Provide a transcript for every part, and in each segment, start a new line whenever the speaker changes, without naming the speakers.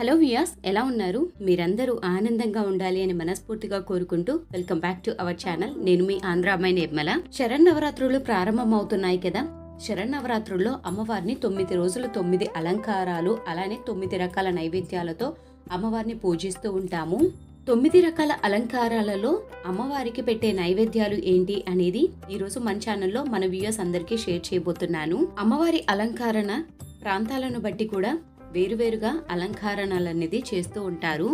Hello వియాస్ ఎలా ఉన్నారు? మీరందరూ ఆనందంగా ఉండాలి అని మనస్ఫూర్తిగా కోరుకుంటూ welcome back to our channel. నేను మీ ఆంధ్ర అమ్మాయి నిర్మల. శరణ్ నవరాత్రులు ప్రారంభం అవుతున్నాయి కదా? శరణ్ నవరాత్రుల్లో అమ్మవారిని తొమ్మిది రోజులు తొమ్మిది అలంకారాలు అలానే తొమ్మిది రకాల నైవేద్యాలతో అమ్మవారిని పూజిస్తూ ఉంటాము. తొమ్మిది రకాల అలంకారాలలో అమ్మవారికి పెట్టే నైవేద్యాలు ఏంటి అనేది ఈరోజు మన ఛానల్లో మన వ్యూయర్స్ అందరికీ షేర్ చేయబోతున్నాను. అమ్మవారి అలంకరణ ప్రాంతాలను బట్టి కూడా వేరువేరుగా అలంకరణలు అనేది చేస్తూ ఉంటారు.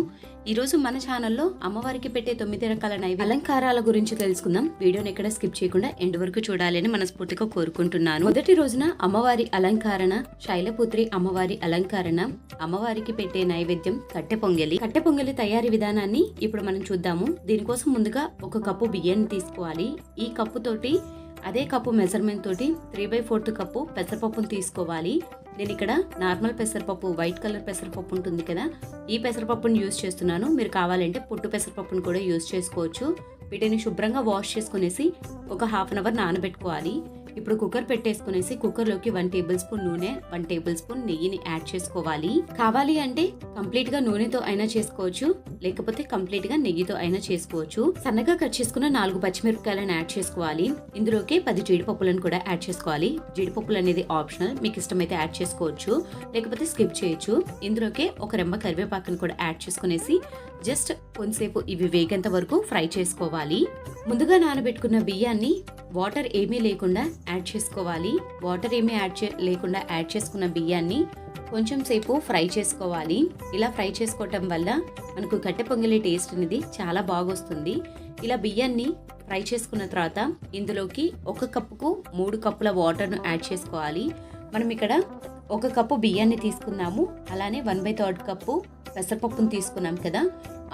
ఈరోజు మన ఛానల్లో అమ్మవారికి పెట్టే తొమ్మిది రకాల నైవేద్య అలంకారాల గురించి తెలుసుకుందాం. వీడియోని ఎక్కడ స్కిప్ చేయకుండా ఎండ్ వరకు చూడాలని మనస్ఫూర్తిగా కోరుకుంటున్నాను. మొదటి రోజున అమ్మవారి అలంకరణ శైలపుత్రి అమ్మవారి అలంకరణ అమ్మవారికి పెట్టే నైవేద్యం కట్టె పొంగలి. కట్టె పొంగలి తయారీ విధానాన్ని ఇప్పుడు మనం చూద్దాము. దీనికోసం ముందుగా ఒక కప్పు బియ్యాన్ని తీసుకోవాలి. ఈ కప్పుతోటి అదే కప్పు మెజర్మెంట్ తోటి త్రీ బై ఫోర్త్ కప్పు పెసరపప్పును తీసుకోవాలి. నేను ఇక్కడ నార్మల్ పెసరపప్పు వైట్ కలర్ పెసరపప్పు ఉంటుంది కదా ఈ పెసరపప్పును యూజ్ చేస్తున్నాను. మీరు కావాలంటే పుట్టు పెసరపప్పును కూడా యూజ్ చేసుకోవచ్చు. వీటిని శుభ్రంగా వాష్ చేసుకునేసి ఒక హాఫ్ అన్ అవర్ నానబెట్టుకోవాలి. ఇప్పుడు కుక్కర్ పెట్టేసుకునేసి కుక్కర్లోకి వన్ టేబుల్ స్పూన్ నూనె వన్ టేబుల్ స్పూన్ నెయ్యిని యాడ్ చేసుకోవాలి. కావాలి అంటే కంప్లీట్గా నూనెతో అయినా చేసుకోవచ్చు లేకపోతే కంప్లీట్గా నెయ్యితో అయినా చేసుకోవచ్చు. సన్నగా కట్ చేసుకున్న నాలుగు పచ్చిమిరపకాయలను యాడ్ చేసుకోవాలి. ఇందులోకి పది జీడిపప్పులను కూడా యాడ్ చేసుకోవాలి. జీడిపప్పులు అనేది ఆప్షనల్ మీకు ఇష్టమైతే యాడ్ చేసుకోవచ్చు లేకపోతే స్కిప్ చేయొచ్చు. ఇందులోకి ఒక రెమ్మ కరివేపాకును కూడా యాడ్ చేసుకునేసి జస్ట్ కొంతసేపు ఇవి వేగేంత వరకు ఫ్రై చేసుకోవాలి. ముందుగా నానబెట్టుకున్న బియ్యాన్ని వాటర్ ఏమీ లేకుండా యాడ్ చేసుకోవాలి. వాటర్ ఏమీ యాడ్ చే లేకుండా యాడ్ చేసుకున్న బియ్యాన్ని కొంచెం సేపు ఫ్రై చేసుకోవాలి. ఇలా ఫ్రై చేసుకోవటం వల్ల మనకు గట్టె పొంగలి టేస్ట్ అనేది చాలా బాగొస్తుంది. ఇలా బియ్యాన్ని ఫ్రై చేసుకున్న తర్వాత ఇందులోకి ఒక కప్పుకు మూడు కప్పుల వాటర్ను యాడ్ చేసుకోవాలి. మనం ఇక్కడ ఒక కప్పు బియ్యాన్ని తీసుకున్నాము. అలానే వన్ బై థర్డ్ కప్పు పెసరపప్పును తీసుకున్నాం కదా.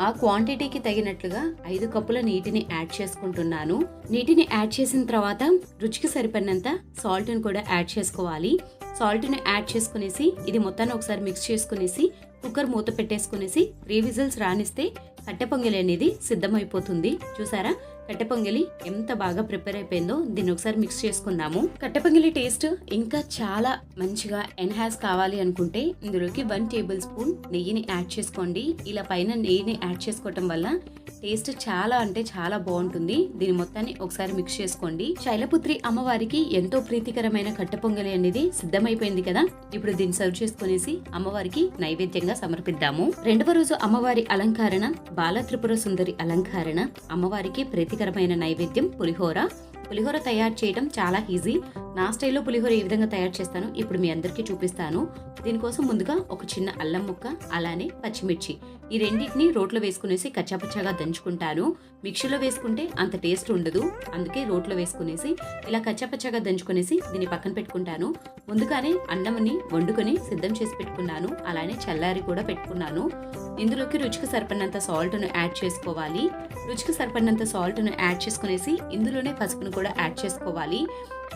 ఆ క్వాంటిటీకి తగినట్లుగా ఐదు కప్పుల నీటిని యాడ్ చేసుకుంటున్నాను. నీటిని యాడ్ చేసిన తర్వాత రుచికి సరిపడినంత సాల్ట్ని కూడా యాడ్ చేసుకోవాలి. సాల్ట్ని యాడ్ చేసుకునేసి ఇది మొత్తాన్ని ఒకసారి మిక్స్ చేసుకునేసి కుక్కర్ మూత పెట్టేసుకునేసి త్రీ విజిల్స్ రానిస్తే కట్టె పొంగలి అనేది సిద్ధమైపోతుంది. చూసారా? కట్టపొంగలి ఎంత బాగా ప్రిపేర్ అయిపోయిందో దీన్ని ఒకసారి మిక్స్ చేసుకుందాము. కట్టెపొంగలి టేస్ట్ ఇంకా చాలా మంచిగా ఎన్హాన్స్ కావాలి అనుకుంటే ఇందులోకి వన్ టేబుల్ స్పూన్ నెయ్యిని యాడ్ చేసుకోండి. ఇలా పైన నెయ్యిని యాడ్ చేసుకోవటం వల్ల టేస్ట్ చాలా అంటే చాలా బాగుంటుంది. దీని మొత్తాన్ని ఒకసారి మిక్స్ చేసుకోండి. శైలపుత్రి అమ్మవారికి ఎంతో ప్రీతికరమైన కట్టపొంగలి అనేది సిద్ధమైపోయింది కదా? ఇప్పుడు దీన్ని సర్వ్ చేసుకునేసి అమ్మవారికి నైవేద్యంగా సమర్పిద్దాము. రెండవ రోజు అమ్మవారి అలంకరణ బాల త్రిపుర సుందరి అలంకరణ అమ్మవారికి రుచికరమైన నైవేద్యం పులిహోర. పులిహోర తయారు చేయడం చాలా ఈజీ. నా స్టైల్లో పులిహోర ఏ విధంగా తయారు చేస్తాను ఇప్పుడు మీ అందరికీ చూపిస్తాను. దీనికోసం ముందుగా ఒక చిన్న అల్లం ముక్క అలానే పచ్చిమిర్చి. ఈ రెండింటిని రోట్లో వేసుకునేసి కచ్చాపచ్చాగా దంచుకుంటాను. మిక్సీలో వేసుకుంటే అంత టేస్ట్ ఉండదు. అందుకే రోట్లో వేసుకునేసి ఇలా కచ్చాపచ్చాగా దంచుకునేసి దీన్ని పక్కన పెట్టుకుంటాను. ముందుగానే అన్నంని వండుకొని సిద్ధం చేసి పెట్టుకున్నాను. అలానే చల్లారి కూడా పెట్టుకున్నాను. ఇందులోకి రుచికి సరిపడినంత సాల్ట్ను యాడ్ చేసుకోవాలి. రుచికి సరిపడినంత సాల్ట్ను యాడ్ చేసుకునేసి ఇందులోనే పసుపును కూడా యాడ్ చేసుకోవాలి.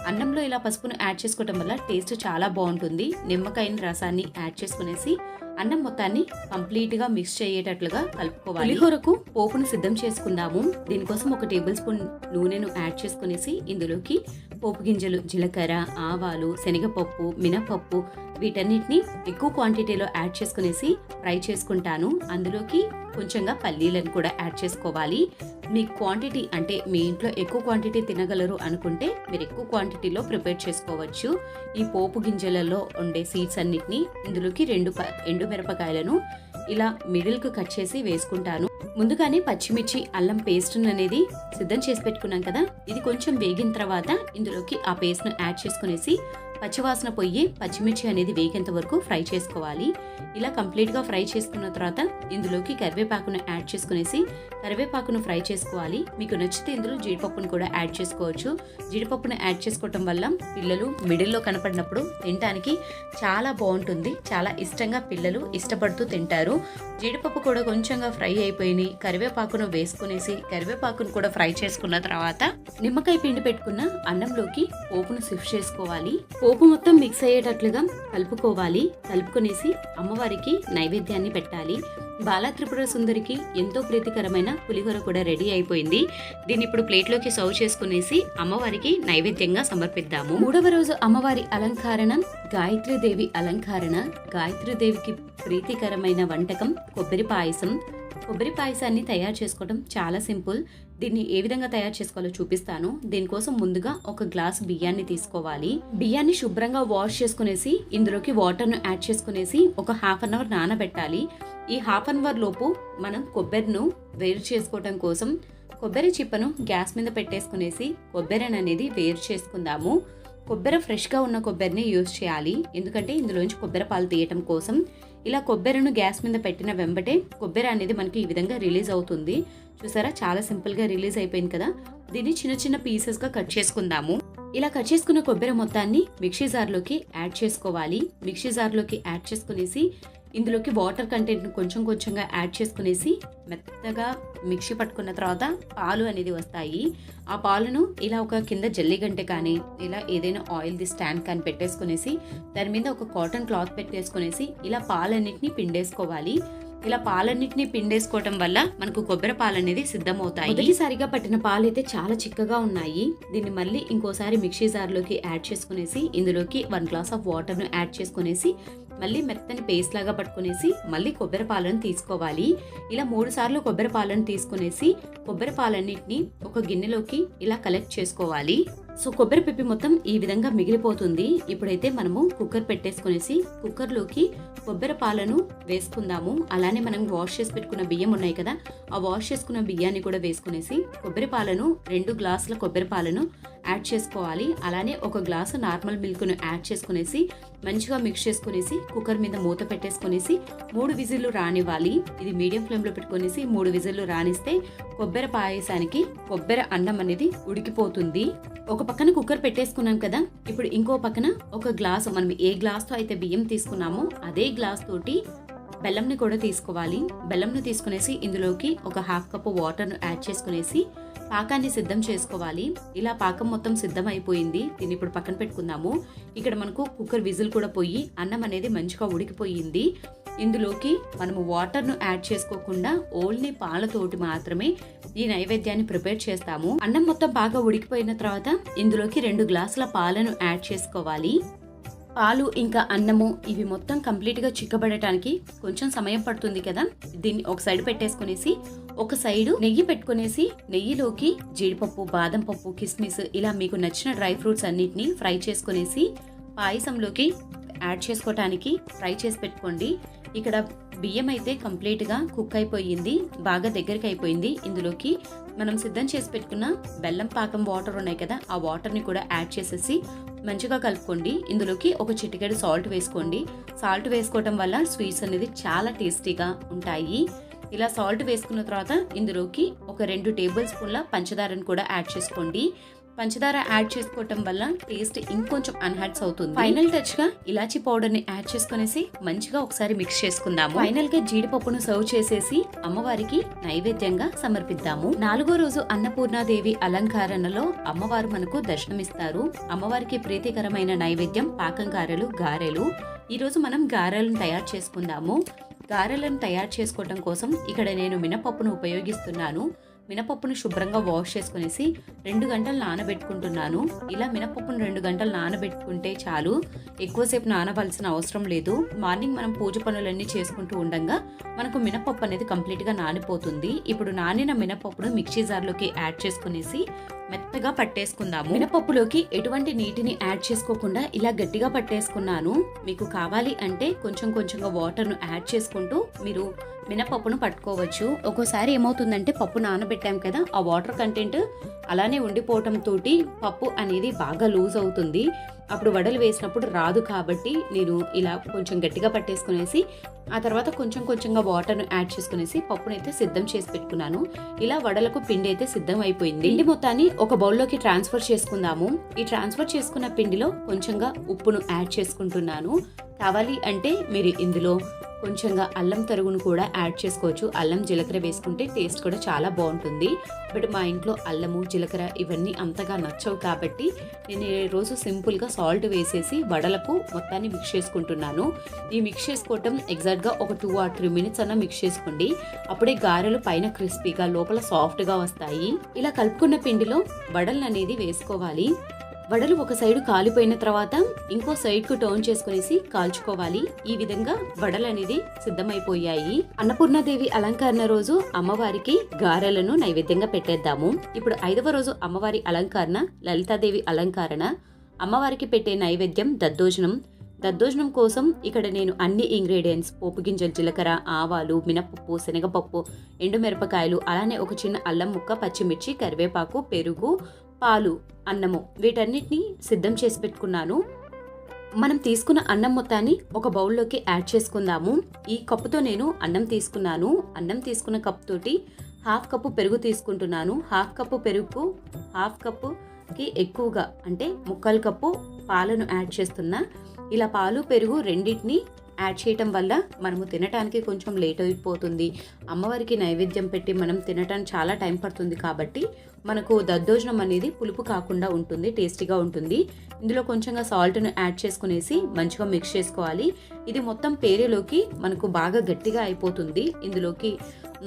అన్నంలో ఇలా పసుపును యాడ్ చేసుకోవటం వల్ల టేస్ట్ చాలా బాగుంటుంది. నిమ్మకాయని రసాన్ని యాడ్ చేసుకునేసి అన్నం మొత్తాన్ని కంప్లీట్గా మిక్స్ చేయేటట్లుగా కలుపుకోవాలి. పులిహోరకు పోపును సిద్ధం చేసుకుందాము. దీనికోసం ఒక టేబుల్ స్పూన్ నూనెను యాడ్ చేసుకునేసి ఇందులోకి పోపు గింజలు జీలకర్ర ఆవాలు శనగపప్పు మినపప్పు వీటన్నిటిని ఎక్కువ క్వాంటిటీలో యాడ్ చేసుకునేసి ఫ్రై చేసుకుంటాను. అందులోకి కొంచెంగా పల్లీలను కూడా యాడ్ చేసుకోవాలి. మీ క్వాంటిటీ అంటే మీ ఇంట్లో ఎక్కువ క్వాంటిటీ తినగలరు అనుకుంటే మీరు ఎక్కువ క్వాంటిటీలో ప్రిపేర్ చేసుకోవచ్చు. ఈ పోపు గింజలలో ఉండే సీడ్స్ అన్నిటిని ఇందులోకి రెండు ప- ఎండు మిరపకాయలను ఇలా మిడిల్కు కట్ చేసి వేసుకుంటాను. ముందుగానే పచ్చిమిర్చి అల్లం పేస్ట్ అనేది సిద్ధం చేసి పెట్టుకున్నాం కదా? ఇది కొంచెం వేగిన తర్వాత ఇందులోకి ఆ పేస్ట్ను యాడ్ చేసుకునేసి పచ్చివాసన పొయ్యి పచ్చిమిర్చి అనేది వేగేంత వరకు ఫ్రై చేసుకోవాలి. ఇలా కంప్లీట్గా ఫ్రై చేసుకున్న తర్వాత ఇందులోకి కరివేపాకును యాడ్ చేసుకునేసి కరివేపాకును ఫ్రై చేసుకోవాలి. మీకు నచ్చితే ఇందులో జీడిపప్పును కూడా యాడ్ చేసుకోవచ్చు. జీడిపప్పును యాడ్ చేసుకోవటం వల్ల పిల్లలు మిడిల్లో కనపడినప్పుడు తినడానికి చాలా బాగుంటుంది. చాలా ఇష్టంగా పిల్లలు ఇష్టపడుతూ తింటారు. జీడిపప్పు కూడా కొంచెంగా ఫ్రై అయిపోయినాయి. కరివేపాకును వేసుకునేసి కరివేపాకును కూడా ఫ్రై చేసుకున్న తర్వాత నిమ్మకాయ పిండి పెట్టుకున్న అన్నంలోకి పోపును షిఫ్ట్ చేసుకోవాలి. పోపు పోపు మొత్తం మిక్స్ అయ్యేటట్లుగా కలుపుకోవాలి. కలుపుకునేసి అమ్మవారికి నైవేద్యాన్ని పెట్టాలి. బాలా త్రిపుర సుందరికి ఎంతో ప్రీతికరమైన పులిహోర కూడా రెడీ అయిపోయింది. దీన్ని ఇప్పుడు ప్లేట్లోకి సర్వ్ చేసుకునేసి అమ్మవారికి నైవేద్యంగా సమర్పిద్దాము. మూడవ రోజు అమ్మవారి అలంకారణ గాయత్రీదేవి అలంకారణ గాయత్రీదేవికి ప్రీతికరమైన వంటకం కొబ్బరి పాయసం. కొబ్బరి పాయసాన్ని తయారు చేసుకోవడం చాలా సింపుల్. దీన్ని ఏ విధంగా తయారు చేసుకోవాలో చూపిస్తాను. దీనికోసం ముందుగా ఒక గ్లాస్ బియ్యాన్ని తీసుకోవాలి. బియ్యాన్ని శుభ్రంగా వాష్ చేసుకునేసి ఇందులోకి వాటర్ను యాడ్ చేసుకునేసి ఒక హాఫ్ అన్ అవర్ నానబెట్టాలి. ఈ హాఫ్ అన్ అవర్ లోపు మనం కొబ్బరిను వేరు చేసుకోవడం కోసం కొబ్బరి చిప్పను గ్యాస్ మీద పెట్టేసుకునేసి కొబ్బరి అనేది వేరు చేసుకుందాము. కొబ్బరి ఫ్రెష్గా ఉన్న కొబ్బరిని యూజ్ చేయాలి. ఎందుకంటే ఇందులోంచి కొబ్బరి పాలు తీయటం కోసం ఇలా కొబ్బరిను గ్యాస్ మీద పెట్టిన వెంబటే కొబ్బరి అనేది మనకి ఈ విధంగా రిలీజ్ అవుతుంది. చూసారా? చాలా సింపుల్గా రిలీజ్ అయిపోయింది కదా? దీన్ని చిన్న చిన్న పీసెస్గా కట్ చేసుకుందాము. ఇలా కట్ చేసుకున్న కొబ్బరి మొత్తాన్ని మిక్సీ జార్లోకి యాడ్ చేసుకోవాలి. మిక్సీ జార్లోకి యాడ్ చేసుకునేసి ఇందులోకి వాటర్ కంటెంట్ను కొంచెం కొంచెంగా యాడ్ చేసుకునేసి మెత్తగా మిక్సీ పట్టుకున్న తర్వాత పాలు అనేది వస్తాయి. ఆ పాలను ఇలా ఒక కింద జల్లిగంటె కానీ ఇలా ఏదైనా ఆయిల్ది స్టాండ్ కానీ పెట్టేసుకునేసి దాని మీద ఒక కాటన్ క్లాత్ పెట్టేసుకునేసి ఇలా పాలన్నిటిని పిండేసుకోవాలి. ఇలా పాలన్నింటినీ పిండేసుకోవటం వల్ల మనకు కొబ్బరి పాలు అనేది సిద్ధమవుతాయి. మొదటిసారిగా పట్టిన పాలు అయితే చాలా చిక్కగా ఉన్నాయి. దీన్ని మళ్ళీ ఇంకోసారి మిక్సీ జార్లోకి యాడ్ చేసుకునేసి ఇందులోకి వన్ గ్లాస్ ఆఫ్ వాటర్ను యాడ్ చేసుకునేసి మళ్ళీ మెత్తని పేస్ట్ లాగా పట్టుకునేసి మళ్ళీ కొబ్బరి పాలను తీసుకోవాలి. ఇలా మూడు సార్లు కొబ్బరి పాలను తీసుకునేసి కొబ్బరి పాలన్నిటిని ఒక గిన్నెలోకి ఇలా కలెక్ట్ చేసుకోవాలి. సో కొబ్బరి పిప్పి మొత్తం ఈ విధంగా మిగిలిపోతుంది. ఇప్పుడైతే మనము కుక్కర్ పెట్టేసుకునేసి కుక్కర్లోకి కొబ్బరి పాలను వేసుకుందాము. అలానే మనం వాష్ చేసి పెట్టుకున్న బియ్యం ఉన్నాయి కదా ఆ వాష్ చేసుకున్న బియ్యాన్ని కూడా వేసుకునేసి కొబ్బరి పాలను రెండు గ్లాసుల కొబ్బరి పాలను యాడ్ చేసుకోవాలి. అలానే ఒక గ్లాసు నార్మల్ మిల్క్ను యాడ్ చేసుకునేసి మంచిగా మిక్స్ చేసుకునేసి కుక్కర్ మీద మూత పెట్టేసుకునేసి మూడు విజిల్లు రానివ్వాలి. ఇది మీడియం ఫ్లేమ్లో పెట్టుకునేసి మూడు విజిల్లు రానిస్తే కొబ్బరి పాయసానికి కొబ్బరి అన్నం అనేది ఉడికిపోతుంది. ఒక పక్కన కుక్కర్ పెట్టేసుకున్నాం కదా. ఇప్పుడు ఇంకో పక్కన ఒక గ్లాస్ మనం ఏ గ్లాస్తో అయితే బియ్యం తీసుకున్నామో అదే గ్లాస్ తోటి బెల్లంని కూడా తీసుకోవాలి. బెల్లంను తీసుకునేసి ఇందులోకి ఒక హాఫ్ కప్ వాటర్ను యాడ్ చేసుకునేసి పాకాన్ని సిద్ధం చేసుకోవాలి. ఇలా పాకం మొత్తం సిద్ధం అయిపోయింది. దీన్ని ఇప్పుడు పక్కన పెట్టుకుందాము. ఇక్కడ మనకు కుక్కర్ విజిల్ కూడా పోయి అన్నం అనేది మంచిగా ఉడికిపోయింది. ఇందులోకి మనము వాటర్ను యాడ్ చేసుకోకుండా ఓన్లీ పాలతోటి మాత్రమే ఈ నైవేద్యాన్ని ప్రిపేర్ చేస్తాము. అన్నం మొత్తం బాగా ఉడికిపోయిన తర్వాత ఇందులోకి రెండు గ్లాసుల పాలను యాడ్ చేసుకోవాలి. పాలు ఇంకా అన్నము ఇవి మొత్తం కంప్లీట్గా చిక్కబడటానికి కొంచెం సమయం పడుతుంది కదా. దీన్ని ఒక సైడ్ పెట్టేసుకునేసి ఒక సైడు నెయ్యి పెట్టుకునేసి నెయ్యిలోకి జీడిపప్పు బాదం పప్పు కిస్మిస్ ఇలా మీకు నచ్చిన డ్రై ఫ్రూట్స్ అన్నిటిని ఫ్రై చేసుకునేసి పాయసంలోకి యాడ్ చేసుకోవటానికి ఫ్రై చేసి పెట్టుకోండి. ఇక్కడ బియ్యం అయితే కంప్లీట్గా కుక్ అయిపోయింది బాగా దగ్గరికి అయిపోయింది ఇందులోకి మనం సిద్ధం చేసి పెట్టుకున్న బెల్లం పాకం వాటర్ ఉన్నాయి కదా ఆ వాటర్ని కూడా యాడ్ చేసేసి మంచిగా కలుపుకోండి. ఇందులోకి ఒక చిటికెడు సాల్ట్ వేసుకోండి. సాల్ట్ వేసుకోవటం వల్ల స్వీట్స్ అనేది చాలా టేస్టీగా ఉంటాయి. ఇలా సాల్ట్ వేసుకున్న తర్వాత ఇందులోకి ఒక రెండు టేబుల్ స్పూన్ల పంచదారను కూడా యాడ్ చేసుకోండి. పంచదార యాడ్ చేసుకోవటం వల్ల టేస్ట్ ఇంకొంచెం అన్హాట్స్ అవుతుంది. ఫైనల్ టచ్గా ఇలాచీ పౌడర్ని యాడ్ చేసుకునేసి మంచిగా ఒకసారి మిక్స్ చేసుకుందాము. ఫైనల్గా జీడిపప్పును సర్వ్ చేసేసి అమ్మవారికి నైవేద్యంగా సమర్పిద్దాము. నాలుగో రోజు అన్నపూర్ణాదేవి అలంకరణలో అమ్మవారు మనకు దర్శనమిస్తారు. అమ్మవారికి ప్రీతికరమైన నైవేద్యం పాకం గారెలు. గారెలు ఈ రోజు మనం గారెలను తయారు చేసుకుందాము. గారెలను తయారు చేసుకోవడం కోసం ఇక్కడ నేను మినపప్పును ఉపయోగిస్తున్నాను. మినపప్పును శుభ్రంగా వాష్ చేసుకునేసి రెండు గంటలు నానబెట్టుకుంటున్నాను. ఇలా మినపప్పును రెండు గంటలు నానబెట్టుకుంటే చాలు. ఎక్కువసేపు నానవలసిన అవసరం లేదు. మార్నింగ్ మనం పూజ పనులన్నీ చేసుకుంటూ ఉండగా మనకు మినపప్పు అనేది కంప్లీట్గా నానిపోతుంది. ఇప్పుడు నానిన మినపప్పును మిక్సీ జార్లోకి యాడ్ చేసుకునేసి మెత్తగా పట్టేసుకుందాము. మినపప్పులోకి ఎటువంటి నీటిని యాడ్ చేసుకోకుండా ఇలా గట్టిగా పట్టేసుకున్నాను. మీకు కావాలి అంటే కొంచెం కొంచెంగా వాటర్ను యాడ్ చేసుకుంటూ మీరు మినపప్పును పట్టుకోవచ్చు. ఒక్కోసారి ఏమవుతుందంటే పప్పు నానబెట్టాం కదా ఆ వాటర్ కంటెంట్ అలానే ఉండిపోవటం తోటి పప్పు అనేది బాగా లూజ్ అవుతుంది. అప్పుడు వడలు వేసినప్పుడు రాదు కాబట్టి నేను ఇలా కొంచెం గట్టిగా పట్టేసుకునేసి ఆ తర్వాత కొంచెం కొంచెంగా వాటర్ను యాడ్ చేసుకునేసి పప్పునైతే సిద్ధం చేసి పెట్టుకున్నాను. ఇలా వడలకు పిండి అయితే సిద్ధం అయిపోయింది. పిండి మొత్తాన్ని ఒక బౌల్లోకి ట్రాన్స్ఫర్ చేసుకుందాము. ఈ ట్రాన్స్ఫర్ చేసుకున్న పిండిలో కొంచెంగా ఉప్పును యాడ్ చేసుకుంటున్నాను. కావాలి అంటే మీరు ఇందులో కొంచెంగా అల్లం తరుగును కూడా యాడ్ చేసుకోవచ్చు. అల్లం జీలకర్ర వేసుకుంటే టేస్ట్ కూడా చాలా బాగుంటుంది. బట్ మా ఇంట్లో అల్లము జీలకర్ర ఇవన్నీ అంతగా నచ్చవు కాబట్టి నేను ఈ రోజు సింపుల్గా సాల్ట్ వేసేసి వడలకు మొత్తాన్ని మిక్స్ చేసుకుంటున్నాను. ఈ మిక్స్ చేసుకోవటం ఎగ్జాక్ట్గా ఒక టూ ఆర్ త్రీ మినిట్స్ అన్న మిక్స్ చేసుకోండి. అప్పుడే గారెలు పైన క్రిస్పీగా లోపల సాఫ్ట్గా వస్తాయి. ఇలా కలుపుకున్న పిండిలో వడలు అనేది వేసుకోవాలి. వడలు ఒక సైడ్ కాలిపోయిన తర్వాత ఇంకో సైడ్కు టర్న్ చేసుకునేసి కాల్చుకోవాలి. ఈ విధంగా వడలు అనేది సిద్ధమైపోయాయి. అన్నపూర్ణాదేవి అలంకరణ రోజు అమ్మవారికి గారెలను నైవేద్యంగా పెట్టేద్దాము. ఇప్పుడు ఐదవ రోజు అమ్మవారి అలంకరణ లలితాదేవి అలంకరణ. అమ్మవారికి పెట్టే నైవేద్యం దద్దోజనం. దద్దోజనం కోసం ఇక్కడ నేను అన్ని ఇంగ్రీడియంట్స్ పోపు గింజలు జీలకర్ర ఆవాలు మినపప్పు శనగపప్పు ఎండుమిరపకాయలు అలానే ఒక చిన్న అల్లం ముక్క పచ్చిమిర్చి కరివేపాకు పెరుగు పాలు అన్నము వీటన్నిటిని సిద్ధం చేసి పెట్టుకున్నాను. మనం తీసుకున్న అన్నం మొత్తాన్ని ఒక బౌల్లోకి యాడ్ చేసుకుందాము. ఈ కప్పుతో నేను అన్నం తీసుకున్నాను. అన్నం తీసుకున్న కప్ తోటి హాఫ్ కప్పు పెరుగు తీసుకుంటున్నాను. హాఫ్ కప్పు పెరుగుకు హాఫ్ కప్పుకి ఎక్కువగా అంటే ముక్కలు కప్పు పాలను యాడ్ చేస్తున్నా. ఇలా పాలు పెరుగు రెండింటిని యాడ్ చేయటం వల్ల మనము తినటానికి కొంచెం లేట్ అయిపోతుంది. అమ్మవారికి నైవేద్యం పెట్టి మనం తినటానికి చాలా టైం పడుతుంది కాబట్టి మనకు దద్దోజనం అనేది పులుపు కాకుండా ఉంటుంది టేస్టీగా ఉంటుంది. ఇందులో కొంచెంగా సాల్ట్ను యాడ్ చేసుకునేసి మంచిగా మిక్స్ చేసుకోవాలి. ఇది మొత్తం పేరేలోకి మనకు బాగా గట్టిగా అయిపోతుంది. ఇందులోకి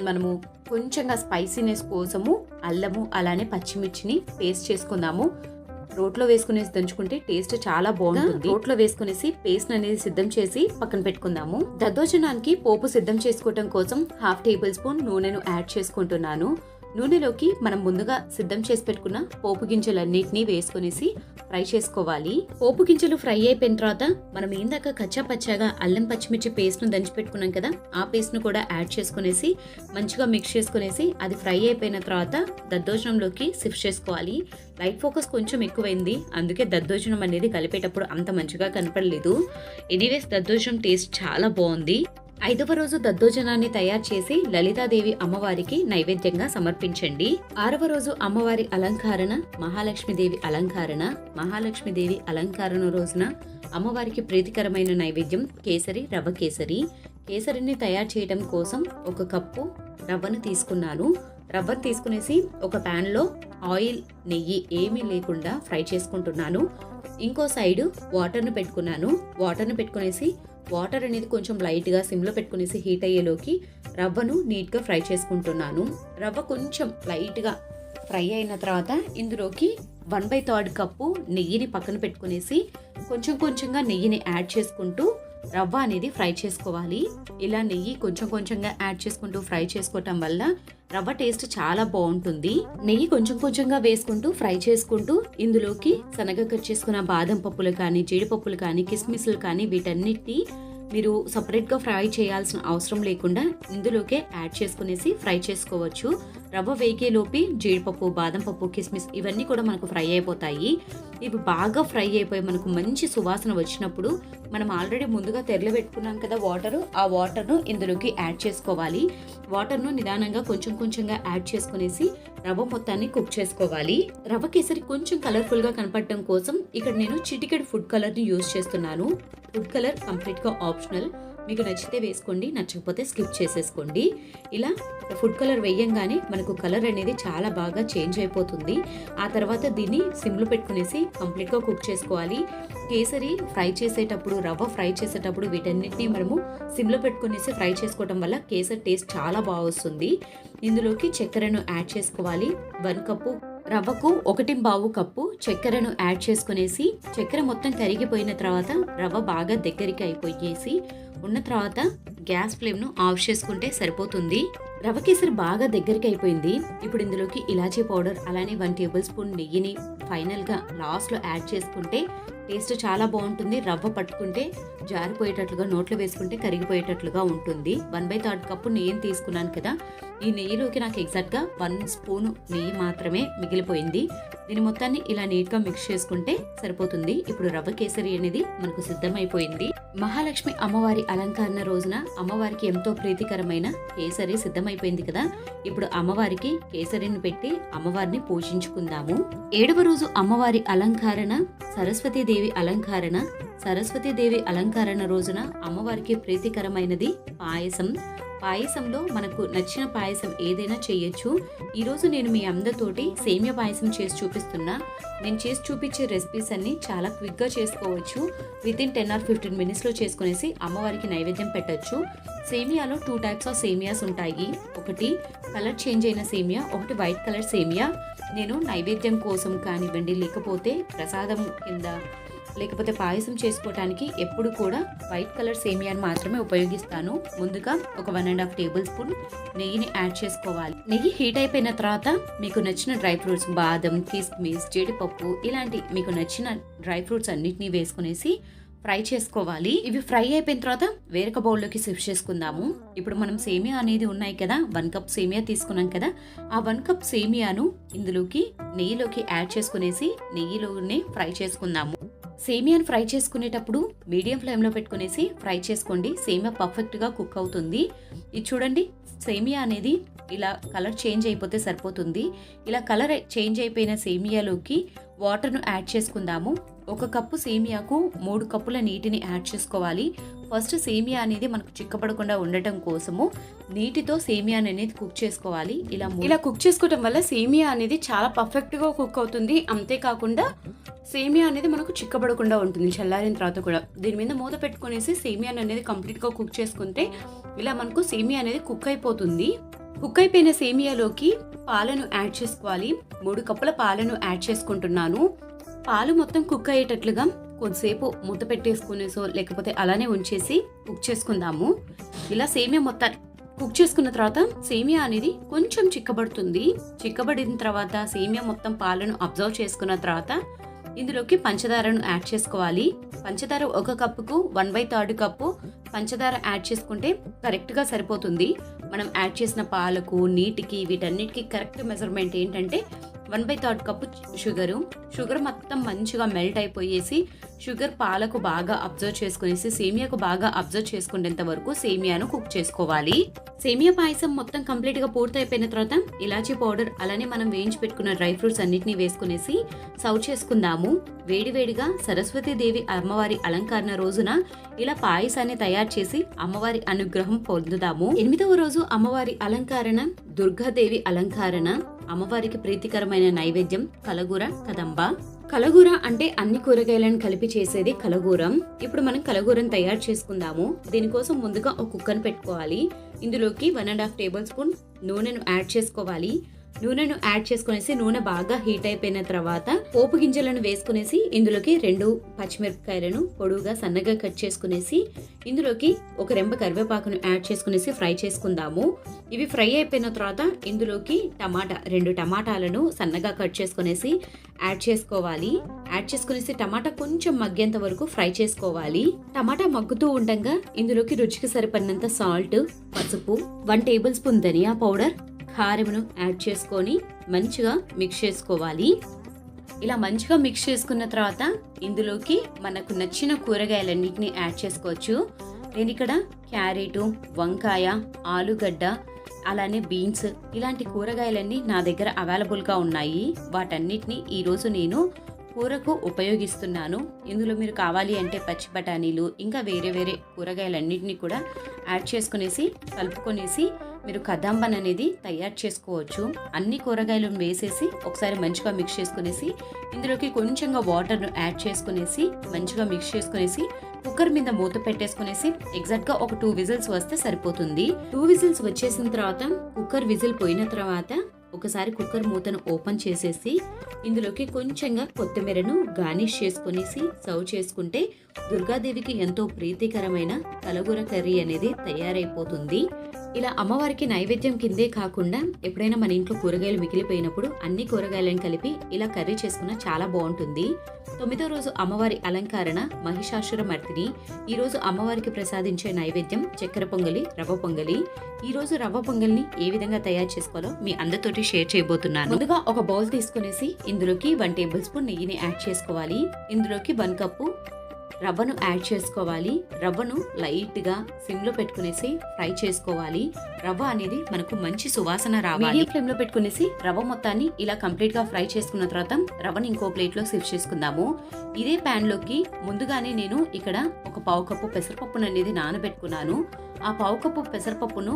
మనము కొంచెంగా స్పైసీనెస్ కోసము అల్లము అలానే పచ్చిమిర్చిని పేస్ట్ చేసుకుందాము. రోట్లో వేసుకునేసి దంచుకుంటే టేస్ట్ చాలా బాగుంటుంది. రోట్లో వేసుకునేసి పేస్ట్ అనేది సిద్ధం చేసి పక్కన పెట్టుకుందాము. దద్దోజనానికి పోపు సిద్ధం చేసుకోవటం కోసం హాఫ్ టేబుల్ స్పూన్ నూనెను యాడ్ చేసుకుంటున్నాను. నూనెలోకి మనం ముందుగా సిద్ధం చేసి పెట్టుకున్న పోపు గింజలన్నిటినీ వేసుకునేసి ఫ్రై చేసుకోవాలి. పోపు గింజలు ఫ్రై అయిపోయిన తర్వాత మనం ఇందాక కచ్చా పచ్చాగా అల్లం పచ్చిమిర్చి పేస్ట్ను దంచి పెట్టుకున్నాం కదా ఆ పేస్ట్ను కూడా యాడ్ చేసుకునేసి మంచిగా మిక్స్ చేసుకునేసి అది ఫ్రై అయిపోయిన తర్వాత దద్దోజనంలోకి షిఫ్ట్ చేసుకోవాలి. లైట్ ఫోకస్ కొంచెం ఎక్కువైంది అందుకే దద్దోజనం అనేది కలిపేటప్పుడు అంత మంచిగా కనపడలేదు. ఎనీవేస్ దద్దోజనం టేస్ట్ చాలా బాగుంది. ఐదవ రోజు దద్దోజనాన్ని తయారు చేసి లలితాదేవి అమ్మవారికి నైవేద్యంగా సమర్పించండి. ఆరవ రోజు అమ్మవారి అలంకారణ మహాలక్ష్మీదేవి అలంకారణ మహాలక్ష్మీదేవి అలంకరణ రోజున అమ్మవారికి ప్రీతికరమైన నైవేద్యం కేసరి రవ్వ కేసరి. కేసరిని తయారు చేయడం కోసం ఒక కప్పు రవ్వను తీసుకున్నాను. రవ్వను తీసుకునేసి ఒక ప్యాన్లో ఆయిల్ నెయ్యి ఏమీ లేకుండా ఫ్రై చేసుకుంటున్నాను. ఇంకో సైడ్ వాటర్ను పెట్టుకున్నాను. వాటర్ను పెట్టుకునేసి వాటర్ అనేది కొంచెం లైట్గా సిమ్లో పెట్టుకునేసి హీట్ అయ్యేలోకి రవ్వను నీట్గా ఫ్రై చేసుకుంటున్నాను. రవ్వ కొంచెం లైట్గా ఫ్రై అయిన తర్వాత ఇందులోకి వన్ బై థర్డ్ కప్పు నెయ్యిని పక్కన పెట్టుకునేసి కొంచెం కొంచెంగా నెయ్యిని యాడ్ చేసుకుంటూ రవ్వ అనేది ఫ్రై చేసుకోవాలి. ఇలా నెయ్యి కొంచెం కొంచెంగా యాడ్ చేసుకుంటూ ఫ్రై చేసుకోవటం వల్ల రవ్వ టేస్ట్ చాలా బాగుంటుంది. నెయ్యి కొంచెం కొంచెంగా వేసుకుంటూ ఫ్రై చేసుకుంటూ ఇందులోకి సన్నగా కట్ చేసుకున్న బాదం పప్పులు కానీ జీడిపప్పులు కానీ కిస్మిస్లు కానీ వీటన్నిటిని మీరు సపరేట్గా ఫ్రై చేయాల్సిన అవసరం లేకుండా ఇందులోకే యాడ్ చేసుకునేసి ఫ్రై చేసుకోవచ్చు. రవ్వ వేగేలోపి జీడిపప్పు బాదం పప్పు కిస్మిస్ ఇవన్నీ కూడా మనకు ఫ్రై అయిపోతాయి. ఇవి బాగా ఫ్రై అయిపోయి మనకు మంచి సువాసన వచ్చినప్పుడు మనం ఆల్రెడీ ముందుగా తెరలబెట్టుకున్నాం కదా వాటర్ ఆ వాటర్ను ఇందులోకి యాడ్ చేసుకోవాలి. వాటర్ను నిదానంగా కొంచెం కొంచెంగా యాడ్ చేసుకునేసి రవ్వ మొత్తాన్ని కుక్ చేసుకోవాలి. రవ్వ కేసరి కొంచెం కలర్ఫుల్గా కనపడటం కోసం ఇక్కడ నేను చిటికెడ్ ఫుడ్ కలర్ని యూజ్ చేస్తున్నాను. ఫుడ్ కలర్ కంప్లీట్గా ఆప్షనల్. మీకు నచ్చితే వేసుకోండి నచ్చకపోతే స్కిప్ చేసేసుకోండి. ఇలా ఫుడ్ కలర్ వేయంగానే మనకు కలర్ అనేది చాలా బాగా చేంజ్ అయిపోతుంది. ఆ తర్వాత దీన్ని సిమ్లో పెట్టుకునేసి కంప్లీట్గా కుక్ చేసుకోవాలి. కేసరి ఫ్రై చేసేటప్పుడు రవ్వ ఫ్రై చేసేటప్పుడు వీటన్నిటిని మనము సిమ్లో పెట్టుకునేసి ఫ్రై చేసుకోవటం వల్ల కేసరి టేస్ట్ చాలా బాగా వస్తుంది. ఇందులోకి చక్కెరను యాడ్ చేసుకోవాలి. వన్ కప్పు రవ్వకు ఒకటి బావు కప్పు చక్కెరను యాడ్ చేసుకునేసి చక్కెర మొత్తం కరిగిపోయిన తర్వాత రవ్వ బాగా దగ్గరికి అయిపోయేసి ఉన్న తర్వాత గ్యాస్ ఫ్లేమ్ను ఆఫ్ చేసుకుంటే సరిపోతుంది. రవ్వ కేసరి బాగా దగ్గరికి అయిపోయింది. ఇప్పుడు ఇందులోకి ఇలాచీ పౌడర్ అలానే వన్ టేబుల్ స్పూన్ నెయ్యిని ఫైనల్గా లాస్ట్లో యాడ్ చేసుకుంటే టేస్ట్ చాలా బాగుంటుంది. రవ్వ పట్టుకుంటే జారిపోయేటట్లుగా నోట్లో వేసుకుంటే కరిగిపోయేటట్లుగా ఉంటుంది. వన్ బై థర్డ్ కప్పు నెయ్యిని తీసుకున్నాను కదా ఈ నెయ్యిలోకి నాకు ఎగ్జాక్ట్గా వన్ స్పూన్ నెయ్యి మాత్రమే మిగిలిపోయింది. దీని మొత్తాన్ని ఇలా నీట్గా మిక్స్ చేసుకుంటే సరిపోతుంది. ఇప్పుడు రవ్వ కేసరి అనేది మనకు సిద్ధమైపోయింది. మహాలక్ష్మి అమ్మవారి అలంకరణ రోజున అమ్మవారికి ఎంతో ప్రీతికరమైన కేసరి సిద్ధమైపోయింది కదా. ఇప్పుడు అమ్మవారికి కేసరిని పెట్టి అమ్మవారిని పూజించుకుందాము. ఏడవ రోజు అమ్మవారి అలంకరణ సరస్వతీదేవి అలంకరణ సరస్వతీదేవి అలంకరణ రోజున అమ్మవారికి ప్రీతికరమైనది పాయసం. పాయసంలో మనకు నచ్చిన పాయసం ఏదైనా చేయొచ్చు. ఈరోజు నేను మీ అందరితోటి సేమియా పాయసం చేసి చూపిస్తున్నా. నేను చేసి చూపించే రెసిపీస్ అన్నీ చాలా క్విక్గా చేసుకోవచ్చు. With in ten or fifteen మినిట్స్లో చేసుకునేసి అమ్మవారికి నైవేద్యం పెట్టొచ్చు. సేమియాలో టూ టైప్స్ ఆఫ్ సేమియాస్ ఉంటాయి. ఒకటి కలర్ చేంజ్ అయిన సేమియా ఒకటి వైట్ కలర్ సేమియా. నేను నైవేద్యం కోసం కానివ్వండి లేకపోతే ప్రసాదం కింద లేకపోతే పాయసం చేసుకోవడానికి ఎప్పుడు కూడా వైట్ కలర్ సేమియాని మాత్రమే ఉపయోగిస్తాను. ముందుగా ఒక one and half table spoon నెయ్యిని యాడ్ చేసుకోవాలి. నెయ్యి హీట్ అయిపోయిన తర్వాత మీకు నచ్చిన డ్రై ఫ్రూట్స్ బాదం కిస్మిస్ జీడిపప్పు ఇలాంటి మీకు నచ్చిన డ్రై ఫ్రూట్స్ అన్నిటినీ వేసుకునేసి ఫ్రై చేసుకోవాలి. ఇవి ఫ్రై అయిపోయిన తర్వాత వేరొక బౌల్లోకి షిఫ్ట్ చేసుకుందాము. ఇప్పుడు మనం సేమియా అనేది ఉన్నాయి కదా వన్ కప్ సేమియా తీసుకున్నాం కదా ఆ వన్ కప్ సేమియాను ఇందులోకి నెయ్యిలోకి యాడ్ చేసుకునేసి నెయ్యిలోనే ఫ్రై చేసుకుందాము. సేమియాను ఫ్రై చేసుకునేటప్పుడు మీడియం ఫ్లేమ్లో పెట్టుకునేసి ఫ్రై చేసుకోండి. సేమియా పర్ఫెక్ట్గా కుక్ అవుతుంది. ఇది చూడండి సేమియా అనేది ఇలా కలర్ చేంజ్ అయిపోతే సరిపోతుంది. ఇలా కలర్ చేంజ్ అయిపోయిన సేమియాలోకి వాటర్ను యాడ్ చేసుకుందాము. ఒక కప్పు సేమియాకు మూడు కప్పుల నీటిని యాడ్ చేసుకోవాలి. ఫస్ట్ సేమియా అనేది మనకు చిక్కపడకుండా ఉండటం కోసము నీటితో సేమియా అనేది కుక్ చేసుకోవాలి. ఇలా ఇలా కుక్ చేసుకోవటం వల్ల సేమియా అనేది చాలా పర్ఫెక్ట్గా కుక్ అవుతుంది. అంతేకాకుండా సేమియా అనేది మనకు చిక్కబడకుండా ఉంటుంది చల్లారిన తర్వాత కూడా. దీని మీద మూత పెట్టుకునేసి సేమియా అనేది కంప్లీట్గా కుక్ చేసుకుంటే ఇలా మనకు సేమియా అనేది కుక్ అయిపోతుంది. కుక్ అయిపోయిన సేమియాలోకి పాలను యాడ్ చేసుకోవాలి. మూడు కప్పుల పాలను యాడ్ చేసుకుంటున్నాను. పాలు మొత్తం కుక్ అయ్యేటట్లుగా కొద్దిసేపు మూత పెట్టేసుకునేసో లేకపోతే అలానే ఉంచేసి కుక్ చేసుకుందాము. ఇలా సేమియా మొత్తం కుక్ చేసుకున్న తర్వాత సేమియా అనేది కొంచెం చిక్కబడుతుంది. చిక్కబడిన తర్వాత సేమియా మొత్తం పాలను అబ్జర్వ్ చేసుకున్న తర్వాత ఇందులోకి పంచదారను యాడ్ చేసుకోవాలి. పంచదార ఒక కప్పుకు వన్ బై థర్డ్ కప్పు పంచదార యాడ్ చేసుకుంటే కరెక్ట్గా సరిపోతుంది. మనం యాడ్ చేసిన పాలకు నీటికి వీటన్నిటికీ కరెక్ట్ మెజర్మెంట్ ఏంటంటే one by third cup sugar. Sugar మొత్తం మంచిగా మెల్ట్ అయిపోయేసి షుగర్ పాలకు బాగా అబ్జర్వ్ చేసుకునేసి సేమియాకు బాగా అబ్జర్వ్ చేసుకునేంత వరకు సేమియాను కుక్ చేసుకోవాలి. సేమియా పాయసం మొత్తం కంప్లీట్గా పూర్తి అయిపోయిన తర్వాత ఇలాచీ పౌడర్ అలానే మనం వేయించి పెట్టుకున్న డ్రై ఫ్రూట్స్ అన్నిటిని వేసుకునేసి సర్వ్ చేసుకుందాము. వేడివేడిగా సరస్వతి దేవి అమ్మవారి అలంకరణ రోజున ఇలా పాయసాన్ని తయారు చేసి అమ్మవారి అనుగ్రహం పొందుదాము. ఎనిమిదవ రోజు అమ్మవారి అలంకరణ దుర్గాదేవి అలంకరణ అమ్మవారికి ప్రీతికరమైన నైవేద్యం కలగూర కదంబ. కలగూర అంటే అన్ని కూరగాయలను కలిపి చేసేది కలగూరం. ఇప్పుడు మనం కలగూరను తయారు చేసుకుందాము. దీనికోసం ముందుగా ఒక కుక్కర్ పెట్టుకోవాలి. ఇందులోకి one and half table spoon నూనెను యాడ్ చేసుకోవాలి. నూనెను యాడ్ చేసుకునేసి నూనె బాగా హీట్ అయిపోయిన తర్వాత పోపు గింజలను వేసుకునేసి ఇందులోకి రెండు పచ్చిమిరపకాయలను పొడువుగా సన్నగా కట్ చేసుకునేసి ఇందులోకి ఒక రెంబ కరివేపాకును యాడ్ చేసుకునేసి ఫ్రై చేసుకుందాము. ఇవి ఫ్రై అయిపోయిన తర్వాత ఇందులోకి టమాటా రెండు టమాటాలను సన్నగా కట్ చేసుకునేసి యాడ్ చేసుకోవాలి. యాడ్ చేసుకునేసి టమాటా కొంచెం మగ్గేంత వరకు ఫ్రై చేసుకోవాలి. టమాటా మగ్గుతూ ఉండగా ఇందులోకి రుచికి సరిపడినంత సాల్ట్ పసుపు వన్ టేబుల్ స్పూన్ ధనియా పౌడర్ కారమును యాడ్ చేసుకొని మంచిగా మిక్స్ చేసుకోవాలి. ఇలా మంచిగా మిక్స్ చేసుకున్న తర్వాత ఇందులోకి మనకు నచ్చిన కూరగాయలన్నిటిని యాడ్ చేసుకోవచ్చు. నేను ఇక్కడ క్యారెటు వంకాయ ఆలుగడ్డ అలానే బీన్స్ ఇలాంటి కూరగాయలన్నీ నా దగ్గర అవైలబుల్గా ఉన్నాయి. వాటన్నిటిని ఈరోజు నేను కూరకు ఉపయోగిస్తున్నాను. ఇందులో మీరు కావాలి అంటే పచ్చి బఠానీలు ఇంకా వేరే వేరే కూరగాయలన్నిటిని కూడా యాడ్ చేసుకునేసి కలుపుకొనేసి మీరు కదంబన్ అనేది తయారు చేసుకోవచ్చు. అన్ని కూరగాయలను వేసేసి ఒకసారి మంచిగా మిక్స్ చేసుకునేసి ఇందులోకి కొంచెంగా వాటర్ను యాడ్ చేసుకునేసి మంచిగా మిక్స్ చేసుకునేసి కుక్కర్ మీద మూత పెట్టేసుకునేసి ఎగ్జాక్ట్గా ఒక టూ విజిల్స్ వస్తే సరిపోతుంది. టూ విజిల్స్ వచ్చేసిన తర్వాత కుక్కర్ విజిల్ పోయిన తర్వాత ఒకసారి కుక్కర్ మూతను ఓపెన్ చేసేసి ఇందులోకి కొంచెంగా కొత్తిమీరను గార్నిష్ చేసుకునేసి సర్వ్ చేసుకుంటే దుర్గాదేవికి ఎంతో ప్రీతికరమైన కలగూర కర్రీ అనేది తయారైపోతుంది. ఇలా అమ్మవారికి నైవేద్యం కిందే కాకుండా ఎప్పుడైనా మన ఇంట్లో కూరగాయలు మిగిలిపోయినప్పుడు అన్ని కూరగాయలను కలిపి ఇలా కర్రీ చేసుకున్న చాలా బాగుంటుంది. తొమ్మిదో రోజు అమ్మవారి అలంకరణ మహిషాసుర మర్తిని ఈరోజు అమ్మవారికి ప్రసాదించే నైవేద్యం చక్కెర పొంగలి రవ్వ పొంగలి. ఈ రోజు రవ్వ పొంగల్ని ఏ విధంగా తయారు చేసుకోవాలో మీ అందరితోటి షేర్ చేయబోతున్నాను. ముందుగా ఒక బౌల్ తీసుకునేసి ఇందులోకి వన్ టేబుల్ స్పూన్ నెయ్యిని యాడ్ చేసుకోవాలి. ఇందులోకి వన్ కప్పు రవ్వను యాడ్ చేసుకోవాలి. రవ్వను లైట్గా సిమ్లో పెట్టుకునేసి ఫ్రై చేసుకోవాలి. రవ్వ అనేది మనకు మంచి సువాసన రావాలి. మీడియం పెట్టుకునేసి రవ్వ మొత్తాన్ని ఇలా కంప్లీట్గా ఫ్రై చేసుకున్న తర్వాత రవ్వని ఇంకో ప్లేట్లో లో చేసుకుందాము. ఇదే ప్యాన్లోకి ముందుగానే నేను ఇక్కడ ఒక పావు కప్పు పెసరపప్పును అనేది నానబెట్టుకున్నాను. ఆ పావు కప్పు పెసరపప్పును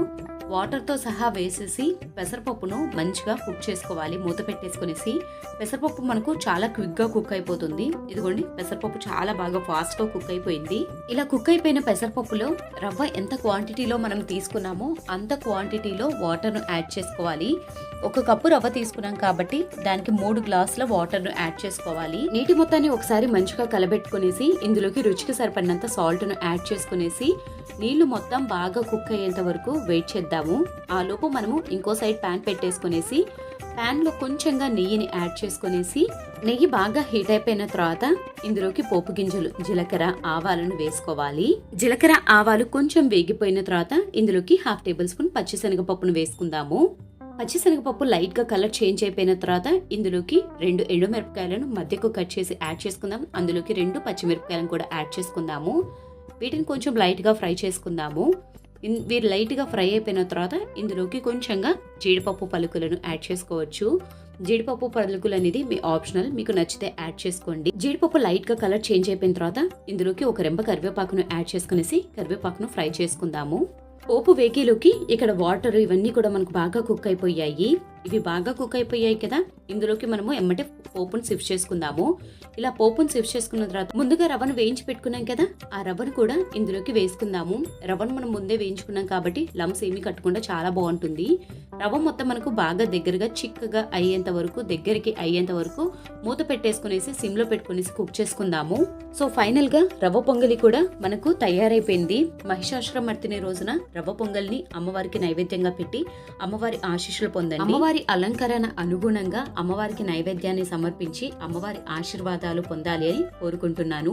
వాటర్తో సహా వేసేసి పెసరపప్పును మంచిగా కుక్ చేసుకోవాలి. మూత పెట్టేసుకునేసి పెసరపప్పు మనకు చాలా క్విక్గా కుక్ అయిపోతుంది. ఇదిగోండి పెసరపప్పు చాలా బాగా ఫాస్ట్గా కుక్ అయిపోయింది. ఇలా కుక్ అయిపోయిన పెసరపప్పులో రవ్వ ఎంత క్వాంటిటీలో మనం తీసుకున్నామో అంత క్వాంటిటీలో వాటర్ను యాడ్ చేసుకోవాలి. ఒక కప్పు రవ్వ తీసుకున్నాం కాబట్టి దానికి మూడు గ్లాసుల వాటర్ను యాడ్ చేసుకోవాలి. నీటి మొత్తాన్ని ఒకసారి మంచిగా కలబెట్టుకునేసి ఇందులోకి రుచికి సరిపడినంత సాల్ట్ను యాడ్ చేసుకునేసి నీళ్ళు మొత్తం బాగా కుక్ అయ్యేంత వరకు వెయిట్ చేద్దాము. ఆ లోపు మనము ఇంకో సైడ్ ప్యాన్ పెట్టేసుకునేసి ప్యాన్లో కొంచెంగా నెయ్యిని యాడ్ చేసుకునేసి నెయ్యి బాగా హీట్ అయిపోయిన తర్వాత ఇందులోకి పోపు గింజలు జీలకర్ర ఆవాలను వేసుకోవాలి. జీలకర్ర ఆవాలు కొంచెం వేగిపోయిన తర్వాత ఇందులోకి హాఫ్ టేబుల్ స్పూన్ పచ్చిశనగపప్పును వేసుకుందాము. పచ్చిశనగపప్పు లైట్గా కలర్ చేంజ్ అయిపోయిన తర్వాత ఇందులోకి రెండు ఎండుమిరపకాయలను మధ్యకు కట్ చేసి యాడ్ చేసుకుందాం అందులోకి రెండు పచ్చిమిరపకాయలను కూడా యాడ్ చేసుకుందాము. వీటిని కొంచెం లైట్గా ఫ్రై చేసుకుందాము. వీరు లైట్గా ఫ్రై అయిపోయిన తర్వాత ఇందులోకి కొంచెంగా జీడిపప్పు పలుకులను యాడ్ చేసుకోవచ్చు. జీడిపప్పు పలుకులు అనేది మీ ఆప్షనల్ మీకు నచ్చితే యాడ్ చేసుకోండి. జీడిపప్పు లైట్గా కలర్ చేంజ్ అయిపోయిన తర్వాత ఇందులోకి ఒక రెంబ కరివేపాకును యాడ్ చేసుకునేసి కరివేపాకును ఫ్రై చేసుకుందాము. పోపు వేగిలోకి ఇక్కడ వాటర్ ఇవన్నీ కూడా మనకు బాగా కుక్ అయిపోయాయి. ఇవి బాగా కుక్ అయిపోయాయి కదా. ఇందులోకి మనము ఎమ్మటే పోపును సిఫ్ట్ చేసుకుందాము. ఇలా పోపును సిఫ్ట్ చేసుకున్న తర్వాత ముందుగా రవ్వను వేయించి పెట్టుకున్నాం కదా. ఆ రవ్వను కూడా ఇందులోకి వేసుకుందాము. రవ్వను మనం ముందే వేయించుకున్నాం కాబట్టి లమ్స్ ఏమీ కట్టకుండా చాలా బాగుంటుంది. రవ్వ మొత్తం మనకు బాగా దగ్గరగా చిక్కగా అయ్యేంత వరకు దగ్గరికి అయ్యేంత వరకు మూత పెట్టేసుకునేసి సిమ్లో పెట్టుకునేసి కుక్ చేసుకుందాము. సో ఫైనల్గా రవ్వ పొంగలి కూడా మనకు తయారైపోయింది. మహిషాసురమర్తిని రోజున రవ్వ పొంగల్ని అమ్మవారికి నైవేద్యంగా పెట్టి అమ్మవారి ఆశీస్సులు పొందండి. అమ్మవారి అలంకరణ అనుగుణంగా అమ్మవారికి నైవేద్యాన్ని సమర్పించి అమ్మవారి ఆశీర్వాదాలు పొందాలి అని కోరుకుంటున్నాను.